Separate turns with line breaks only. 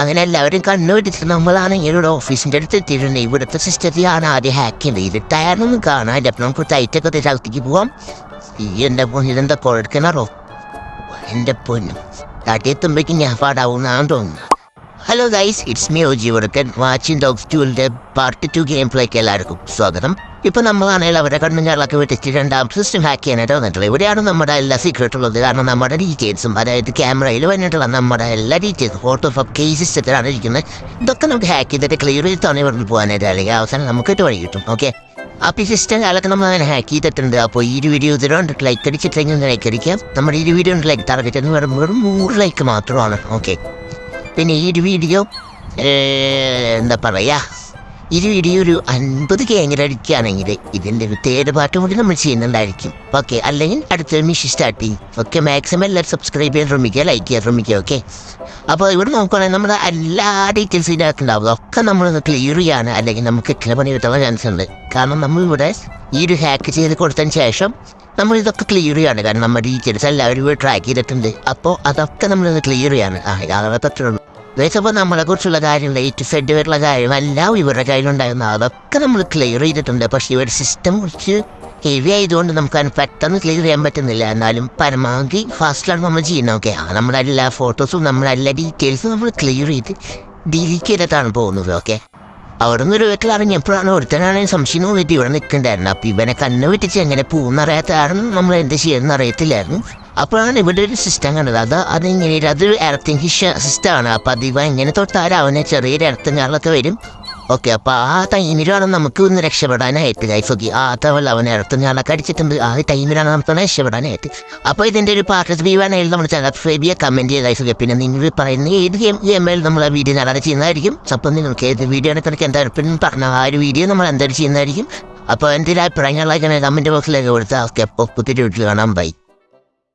അങ്ങനെ എല്ലാവരും കണ്ണുപിടിച്ച് നമ്മളാണ് ഇങ്ങനെ ഓഫീസിന്റെ അടുത്ത് എത്തിയിട്ടുണ്ട്. ഇവിടുത്തെ സിസ്റ്റത്തിലാണ് ആദ്യം ഹാക്ക് ചെയ്തത്. ടയറൊന്നും കാണാനില്ല. അപ്പം നമുക്ക് ടൈറ്റൊക്കെ അകത്തേക്ക് പോവാം. ഈ എന്റെ പൊന്നു കുഴക്കണറോ എന്റെ പൊന്നു. തട്ടിയെത്തുമ്പോഴേക്കും ഞാൻ പാടാവുന്നതാണെന്ന് തോന്നുന്നു hello guys it's me OG Vadakkan watching dogs ടൂലിന്റെ part two game പ്ലേക്ക് എല്ലാവർക്കും സ്വാഗതം. ഇപ്പോൾ നമ്മളാണെങ്കിൽ അവരെ കണ്ണുഞ്ഞാളൊക്കെ വിട്ടിട്ട് രണ്ടാം സിസ്റ്റം ഹാക്ക് ചെയ്യാനായിട്ട് വന്നിട്ടുള്ളത്. ഇവിടെയാണ് നമ്മുടെ എല്ലാ സീക്രട്ടും ഉള്ളത്. കാരണം നമ്മുടെ ഡീറ്റെയിൽസും അതായത് ക്യാമറയിൽ വന്നിട്ടുള്ള നമ്മുടെ എല്ലാ ഡീറ്റെയിൽസും ഫോട്ടോ ഓഫ് കേ സിസ്റ്റത്തിലാണ് ഇരിക്കുന്നത്. ഇതൊക്കെ നമുക്ക് ഹാക്ക് ചെയ്തിട്ട് ക്ലിയർ ചെയ്ത് തന്നെ ഇവിടെ പോകാനായിട്ട്. അല്ലെങ്കിൽ അവസാനം നമുക്ക് ഇട്ട് വഴി കിട്ടും. ഓക്കെ അപ്പോൾ ഈ സിസ്റ്റം കാലൊക്കെ നമ്മൾ അങ്ങനെ ഹാക്ക് ചെയ്തിട്ടുണ്ട്. അപ്പോൾ ഈ ഒരു വീഡിയോ ഇതിലുണ്ട് ലൈക്ക് അടിച്ചിട്ടെങ്കിൽ ലൈക്ക് അടിക്കാം നമ്മുടെ ഈ വീഡിയോ ലൈക്ക് ടാർഗറ്റ് എന്ന് വെറും വെറും നൂറ് ലൈക്ക് മാത്രമാണ്. ഓക്കെ പിന്നെ ഈ ഒരു വീഡിയോ എന്താ പറയാ ഈ വീഡിയോ ഒരു അൻപത് കേങ്ങര അടിക്കുകയാണെങ്കിൽ ഇതിന്റെ തേർഡ് പാർട്ട് കൂടി നമ്മൾ ചെയ്യുന്നുണ്ടായിരിക്കും. ഓക്കെ അല്ലെങ്കിൽ അടുത്ത മിഷൻ സ്റ്റാർട്ട് ചെയ്യും. ഓക്കെ മാക്സിമം എല്ലാവരും സബ്സ്ക്രൈബ് ചെയ്യാൻ ശ്രമിക്കുക ലൈക്ക് ചെയ്യാൻ ശ്രമിക്കുക ഓക്കെ? അപ്പോൾ ഇവിടെ നോക്കുകയാണെങ്കിൽ നമ്മുടെ എല്ലാ ഡീറ്റെയിൽസ് ഇതിനകത്തുണ്ടാവും ഒക്കെ നമ്മൾ ക്ലിയർ ചെയ്യാൻ അല്ലെങ്കിൽ നമുക്ക് ഇത്ര പണി കിട്ടാൻ ചാൻസ് ഉണ്ട്. കാരണം നമ്മളിവിടെ ഈ ഒരു ഹാക്ക് ചെയ്ത് കൊടുത്തതിന് ശേഷം നമ്മൾ ഇതൊക്കെ ക്ലിയർ ചെയ്യാണ്. കാരണം നമ്മുടെ ഡീറ്റെയിൽസ് എല്ലാവരും ട്രാക്ക് ചെയ്തിട്ടുണ്ട്. അപ്പോൾ അതൊക്കെ നമ്മളിത് ക്ലിയർ ചെയ്യാണ്. ആ അതൊക്കെ അതേസപ്പോൾ നമ്മളെ കുറിച്ചുള്ള കാര്യം ലൈറ്റ് ഫെഡ് വരെയുള്ള കാര്യം എല്ലാം ഇവരുടെ കയ്യിലുണ്ടായിരുന്നു. അതൊക്കെ നമ്മൾ ക്ലിയർ ചെയ്തിട്ടുണ്ട്. പക്ഷെ ഇവരുടെ സിസ്റ്റം കുറച്ച് ഹെവി ആയതുകൊണ്ട് നമുക്ക് അതിന് പെട്ടെന്ന് ക്ലിയർ ചെയ്യാൻ പറ്റുന്നില്ല. എന്നാലും പരമാവധി ഫാസ്റ്റിലാണ് നമ്മൾ ചെയ്യുന്നത്. ഓക്കെ ആ നമ്മുടെ എല്ലാ ഫോട്ടോസും നമ്മുടെ എല്ലാ ഡീറ്റെയിൽസും നമ്മൾ ക്ലിയർ ചെയ്ത് ഡിലീറ്റ് ചെയ്തിട്ടാണ് പോകുന്നത്. ഓക്കെ അവിടെ നിന്ന് ഒരു വീട്ടിൽ അറിഞ്ഞപ്പോഴാണ് ഒരുത്തനാണെങ്കിൽ സംശയം നോക്കിയിട്ട് ഇവിടെ നിൽക്കണ്ടായിരുന്നു. അപ്പോൾ ഇവനെ കണ്ണ് വെട്ടിച്ച് എങ്ങനെ പോകുന്നറിയാത്ത കാരണം നമ്മൾ എന്ത് ചെയ്യുമെന്ന് അറിയത്തില്ലായിരുന്നു അപ്പോഴാണ് ഇവിടെ ഒരു സിസ്റ്റം കണ്ടത്. അത് അതിങ്ങനെ അതൊരു എർത്തിങ് സിസ്റ്റമാണ് അപ്പോൾ അത് ഇവ എങ്ങനെ തൊട്ടാലും അവനെ ചെറിയൊരു എർത്തിങ്ങാളൊക്കെ വരും. ഓക്കെ അപ്പോൾ ആ ടൈമിലാണ് നമുക്ക് ഒന്ന് രക്ഷപ്പെടാനായിട്ട് ലൈഫ് ഓക്കെ ആ തവണ അവൻ ഇറത്തുങ്ങാളൊക്കെ അടിച്ചിട്ടുണ്ട്. ആ ടൈമിലാണ് നമുക്ക് ഒന്ന് രക്ഷപ്പെടാനായിട്ട്. അപ്പോൾ ഇതിന്റെ ഒരു പാർട്ട് ത്രീ വേണമെങ്കിൽ നമ്മൾ സബ്സ്ക്രൈബ് ചെയ്യുക കമന്റ് ചെയ്യുക ലൈഫ് ഓക്കെ പിന്നെ നിങ്ങൾ പറയുന്ന ഏത് ഗെയിം ഗെയിമിൽ നമ്മൾ ആ വീഡിയോ നല്ല ചെയ്യുന്നതായിരിക്കും. അപ്പം നിങ്ങൾക്ക് ഏത് വീഡിയോ ആണെങ്കിൽ എന്താ എന്തായാലും പറഞ്ഞ ആ ഒരു വീഡിയോ നമ്മൾ എന്തായാലും ചെയ്യുന്നതായിരിക്കും. അപ്പോൾ എന്തെങ്കിലും അഭിപ്രായങ്ങളൊക്കെ കമന്റ് ബോക്സിലേക്ക് കൊടുത്താൽ ഓക്കെ അപ്പോൾ പുതിയ വീട്ടിൽ കാണാൻ ബൈ